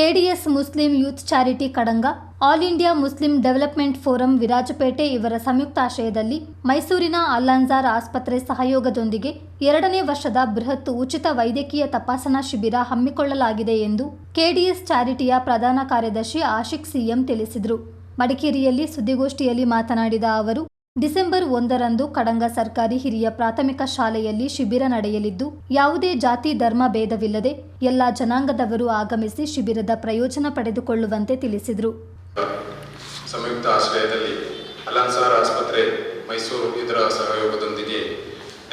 KDS Muslim youth charity Kadanga All India Muslim development forum Virajpet ಇವರ ಸಂಯುಕ್ತಾಶ್ರಯದಲ್ಲಿ ಮೈಸೂರಿನ ಅಲ್ಲಾನ್ಜಾರ್ ಆಸ್ಪತ್ರೆ ಸಹಯೋಗದೊಂದಿಗೆ ಎರಡನೇ ವರ್ಷದ ಬೃಹತ್ ಉಚಿತ ವೈದ್ಯಕೀಯ ತಪಾಸಣಾ ಶಿಬಿರ ಹಮ್ಮಿಕೊಳ್ಳಲಾಗಿದೆ ಎಂದು ಕೆಡಿಎಸ್ ಚಾರಿಟಿಯ ಪ್ರಧಾನ ಕಾರ್ಯದರ್ಶಿ ಆಶಿಕ್ ಸಿಎಂ ತಿಳಿಸಿದರು. ಮಡಿಕೇರಿಯಲ್ಲಿ ಸುದ್ದಿಗೋಷ್ಠಿಯಲ್ಲಿ ಮಾತನಾಡಿದ ಅವರು ಡಿಸೆಂಬರ್ ಒಂದರಂದು ಕಡಂಗ ಸರ್ಕಾರಿ ಹಿರಿಯ ಪ್ರಾಥಮಿಕ ಶಾಲೆಯಲ್ಲಿ ಶಿಬಿರ ನಡೆಯಲಿದ್ದು, ಯಾವುದೇ ಜಾತಿ, ಧರ್ಮ ಭೇದವಿಲ್ಲದೆ ಎಲ್ಲ ಜನಾಂಗದವರು ಆಗಮಿಸಿ ಶಿಬಿರದ ಪ್ರಯೋಜನ ಪಡೆದುಕೊಳ್ಳುವಂತೆ ತಿಳಿಸಿದರು. ಸಂಯುಕ್ತ ಆಶ್ರಯದಲ್ಲಿ ಅಲನ್ಸಾರ್ ಆಸ್ಪತ್ರೆ, ಮೈಸೂರು ಇದರ ಸಹಯೋಗದೊಂದಿಗೆ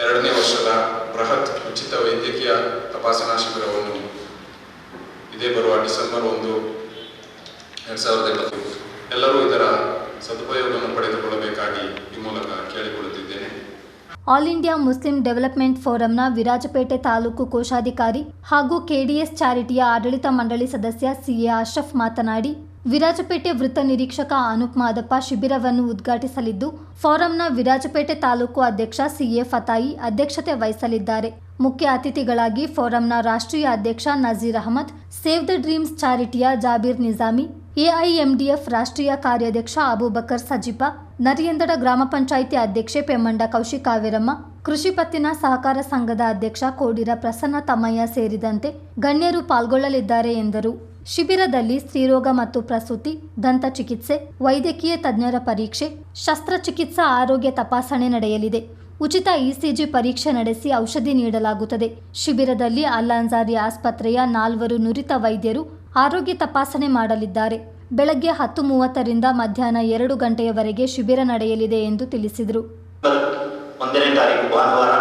ಎರಡನೇ ವರ್ಷದ ಬೃಹತ್ ಉಚಿತ ವೈದ್ಯಕೀಯ ತಪಾಸಣಾ ಶಿಬಿರವನ್ನು ಇದೇ ಬರುವ ಡಿಸೆಂಬರ್ ಒಂದು, ಎರಡು ಸಾವಿರದ ಎಲ್ಲರೂ ಇದರ ಸದುಪಯೋಗವನ್ನು ಪಡೆದುಕೊಳ್ಳಬೇಕಾಗಿ ಈ ಮೂಲಕ ಕೇಳಿಕೊಳ್ಳುತ್ತಿದ್ದೇನೆ. ಆಲ್ ಇಂಡಿಯಾ ಮುಸ್ಲಿಂ ಡೆವಲಪ್ಮೆಂಟ್ ಫೋರಂನ ವಿರಾಜಪೇಟೆ ತಾಲೂಕು ಕೋಶಾಧಿಕಾರಿ ಹಾಗೂ ಕೆಡಿಎಸ್ ಚಾರಿಟಿಯ ಆಡಳಿತ ಮಂಡಳಿ ಸದಸ್ಯ ಸಿಎ ಅಶ್ರಫ್ ಮಾತನಾಡಿ, ವಿರಾಜಪೇಟೆ ವೃತ್ತ ನಿರೀಕ್ಷಕ ಅನೂಪ್ ಮಾದಪ್ಪ ಶಿಬಿರವನ್ನು ಉದ್ಘಾಟಿಸಲಿದ್ದು ಫೋರಂನ ವಿರಾಜಪೇಟೆ ತಾಲೂಕು ಅಧ್ಯಕ್ಷ ಸಿಎ ಫತಾಯಿ ಅಧ್ಯಕ್ಷತೆ ವಹಿಸಲಿದ್ದಾರೆ. ಮುಖ್ಯ ಅತಿಥಿಗಳಾಗಿ ಫೋರಂನ ರಾಷ್ಟ್ರೀಯ ಅಧ್ಯಕ್ಷ Nazeer Ahmed, save the dreams ಚಾರಿಟಿಯ Jabir Nizami AIMDF ರಾಷ್ಟ್ರೀಯ ಕಾರ್ಯಾಧ್ಯಕ್ಷ ಅಬೂಬಕರ್ ಸಜಿಪ, ನರಿಯಂದಡ ಗ್ರಾಮ ಪಂಚಾಯಿತಿ ಅಧ್ಯಕ್ಷೆ ಪೆಮ್ಮಂಡ ಕೌಶಿಕ್ ಕಾವೇರಮ್ಮ, ಕೃಷಿ ಪತ್ತಿನ ಸಹಕಾರ ಸಂಘದ ಅಧ್ಯಕ್ಷ ಕೋಡಿರ ಪ್ರಸನ್ನ ತಮ್ಮಯ್ಯ ಸೇರಿದಂತೆ ಗಣ್ಯರು ಪಾಲ್ಗೊಳ್ಳಲಿದ್ದಾರೆ ಎಂದರು. ಶಿಬಿರದಲ್ಲಿ ಸ್ತ್ರೀರೋಗ ಮತ್ತು ಪ್ರಸೂತಿ, ದಂತ ಚಿಕಿತ್ಸೆ, ವೈದ್ಯಕೀಯ ತಜ್ಞರ ಪರೀಕ್ಷೆ, ಶಸ್ತ್ರಚಿಕಿತ್ಸಾ ಆರೋಗ್ಯ ತಪಾಸಣೆ ನಡೆಯಲಿದೆ. ಉಚಿತ ಇಸಿಜಿ ಪರೀಕ್ಷೆ ನಡೆಸಿ ಔಷಧಿ ನೀಡಲಾಗುತ್ತದೆ. ಶಿಬಿರದಲ್ಲಿ ಅಲ್ಲಾನ್ಸಾರಿ ಆಸ್ಪತ್ರೆಯ ನಾಲ್ವರು ನುರಿತ ವೈದ್ಯರು ಆರೋಗ್ಯ ತಪಾಸಣೆ ಮಾಡಲಿದ್ದಾರೆ. ಬೆಳಗ್ಗೆ ಹತ್ತು ಮೂವತ್ತರಿಂದ ಮಧ್ಯಾಹ್ನ ಎರಡು ಗಂಟೆಯವರೆಗೆ ಶಿಬಿರ ನಡೆಯಲಿದೆ ಎಂದು ತಿಳಿಸಿದರು. ಒಂದನೇ ತಾರೀಕು ಭಾನುವಾರ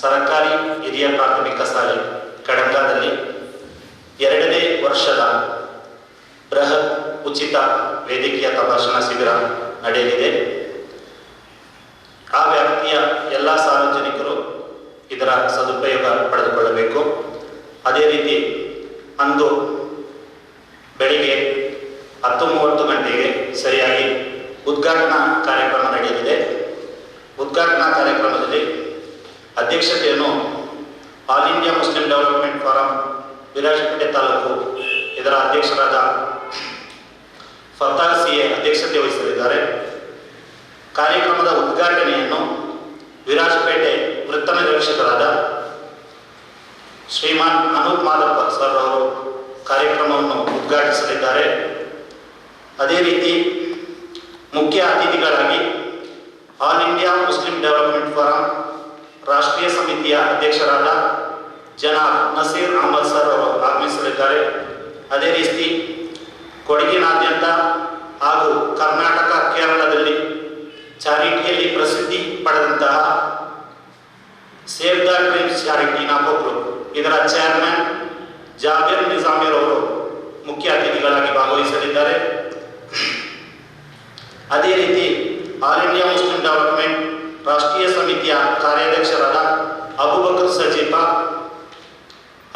ಸರ್ಕಾರಿ ಹಿರಿಯ ಪ್ರಾಥಮಿಕ ಶಾಲೆ ಕಡಂಗದಲ್ಲಿ ಎರಡನೇ ವರ್ಷದ ಬೃಹತ್ ಉಚಿತ ವೇದಿಕೆಯ ತಪಾಸಣಾ ಶಿಬಿರ ನಡೆಯಲಿದೆ. ಆ ವ್ಯಾಪ್ತಿಯ ಎಲ್ಲ ಸಾರ್ವಜನಿಕರು ಇದರ ಸದುಪಯೋಗ ಪಡೆದುಕೊಳ್ಳಬೇಕು. ಅದೇ ರೀತಿ ಅಂದು ಬೆಳಿಗ್ಗೆ ಹತ್ತು ಮೂವತ್ತು ಗಂಟೆಗೆ ಸರಿಯಾಗಿ ಉದ್ಘಾಟನಾ ಕಾರ್ಯಕ್ರಮ ನಡೆಯಲಿದೆ ಉದ್ಘಾಟನಾ ಕಾರ್ಯಕ್ರಮದಲ್ಲಿ ಅಧ್ಯಕ್ಷತೆಯನ್ನು All India Muslim development forum, Virajpet taluk ಇದರ ಅಧ್ಯಕ್ಷರಾದ ಫತಾರ್ ಸಿ ಎ ಅಧ್ಯಕ್ಷತೆ ವಹಿಸಲಿದ್ದಾರೆ. ಕಾರ್ಯಕ್ರಮದ ಉದ್ಘಾಟನೆಯನ್ನು ವಿರಾಜಪೇಟೆ ವೃತ್ತ ನಿರೀಕ್ಷಕರಾದ ಶ್ರೀಮಾನ್ ಅನೂಪ್ ಮಾದಪ್ಪ ಸರ್ ಅವರು ಕಾರ್ಯಕ್ರಮವನ್ನು ಉದ್ಘಾಟಿಸಲಿದ್ದಾರೆ. ಅದೇ ರೀತಿ ಮುಖ್ಯ ಅತಿಥಿಗಳಾಗಿ All India Muslim development forum ರಾಷ್ಟ್ರೀಯ ಸಮಿತಿಯ ಅಧ್ಯಕ್ಷರಾದ ಜನಾಬ್ ನಸೀರ್ ಅಹಮದ್ ಸರ್ ಅವರು ಆಗಮಿಸಲಿದ್ದಾರೆ. ಅದೇ ರೀತಿ ಕೊಡಗಿನಾದ್ಯಂತ ಹಾಗೂ ಕರ್ನಾಟಕ ಕೇರಳದಲ್ಲಿ ಚಾರಿಟಿಯಲ್ಲಿ ಪ್ರಸಿದ್ಧಿ ಪಡೆದಂತಹ save the dreams charity Napoklu ಇದರ ಚೇರ್ಮನ್ ಜಾಬೀರ್ ನಿಜಾಮಿರ್ ಅವರು ಮುಖ್ಯ ಅತಿಥಿಗಳಾಗಿ ಭಾಗವಹಿಸಲಿದ್ದಾರೆ ಅದೇ ರೀತಿ ಆಲ್ ಇಂಡಿಯಾ ಮುಸ್ಲಿಂ ಡೆವಲಪ್ಮೆಂಟ್ ರಾಷ್ಟ್ರೀಯ ಸಮಿತಿಯ ಕಾರ್ಯಾಧ್ಯಕ್ಷರಾದ ಅಬುಬಕರ್ ಸಜೀಫಾ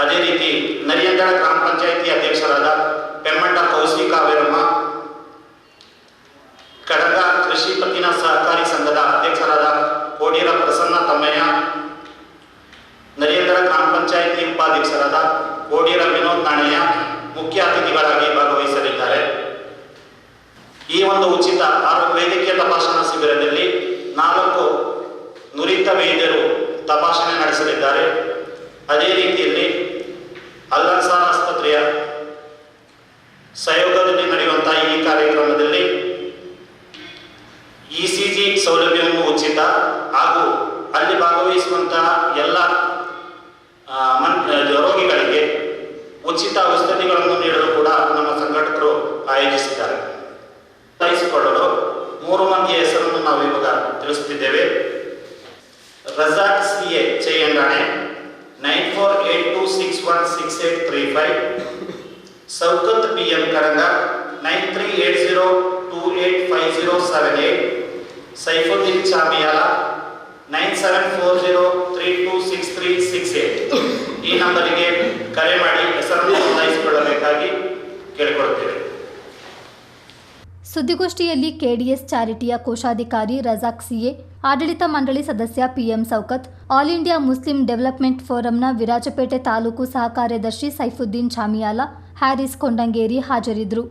ಅದೇ ರೀತಿ ನರಿಯಂಗಳ ಗ್ರಾಮ ಪಂಚಾಯಿತಿ ಅಧ್ಯಕ್ಷರಾದ ಪೆಮ್ಮಣ್ಣ ಕೌಸಿ ಕಾವೇರಮ್ಮ, ಕಡಗ ಕೃಷಿ ಪತ್ತಿನ ಸಹಕಾರಿ ಸಂಘದ ಅಧ್ಯಕ್ಷರಾದ ಕೋಡಿರ ಪ್ರಸನ್ನ ತಮ್ಮಯ್ಯ ನರೇಂದ್ರ ಗ್ರಾಮ ಪಂಚಾಯಿತಿ ಉಪಾಧ್ಯಕ್ಷರಾದ ಕೋಡಿರ ವಿನೋದ್ ನಾಣಯ್ಯ ಮುಖ್ಯ ಅತಿಥಿಗಳಾಗಿ ಭಾಗವಹಿಸಲಿದ್ದಾರೆ. ಈ ಒಂದು ಉಚಿತ ಆರೋಗ್ಯ ವೈದ್ಯಕೀಯ ತಪಾಸಣಾ ಶಿಬಿರದಲ್ಲಿ ನಾಲ್ಕು ನುರಿತ ವೈದ್ಯರು ತಪಾಸಣೆ ನಡೆಸಲಿದ್ದಾರೆ. ಅದೇ ರೀತಿಯಲ್ಲಿ ಅಲ್ಲನ್ಸಾರ್ ಆಸ್ಪತ್ರೆಯ ಸಹಯೋಗದಲ್ಲಿ ನಡೆಯುವಂತಹ ಈ ಕಾರ್ಯಕ್ರಮದಲ್ಲಿ ಇ ಸಿ ಜಿ ಸೌಲಭ್ಯವನ್ನು ಉಚಿತ ಹಾಗೂ ಅಲ್ಲಿ ಭಾಗವಹಿಸುವಂತಹ ಎಲ್ಲ ಮನ್, ರೋಗಿಗಳಿಗೆ ಉಚಿತ ಔಷಧಿಗಳನ್ನು ನೀಡಲು A Chaiyandane nine four eight two six one six eight three five. Saukath P M Karanga nine three eight zero two eight five zero seven eight. Saifuddin Chamiyala nine seven four zero three two six three six eight. ಈ ನಂಬರಿಗೆ ಕರೆ ಮಾಡಿ ಹೆಸರನ್ನು ಸುದ್ದಿಗೋಷ್ಠಿಯಲ್ಲಿ ಕೆಡಿಎಸ್ ಚಾರಿಟಿಯ ಕೋಶಾಧಿಕಾರಿ Razak CA, ಆಡಳಿತ ಮಂಡಳಿ ಸದಸ್ಯ PM Saukath, All India Muslim development ಫೋರಂನ Virajpet taluk ಸಹ ಕಾರ್ಯದರ್ಶಿ ಸೈಫುದ್ದೀನ್ ಛಾಮಿಯಾಲ ಹ್ಯಾರಿಸ್ ಕೊಂಡಂಗೇರಿ ಹಾಜರಿದ್ದರು.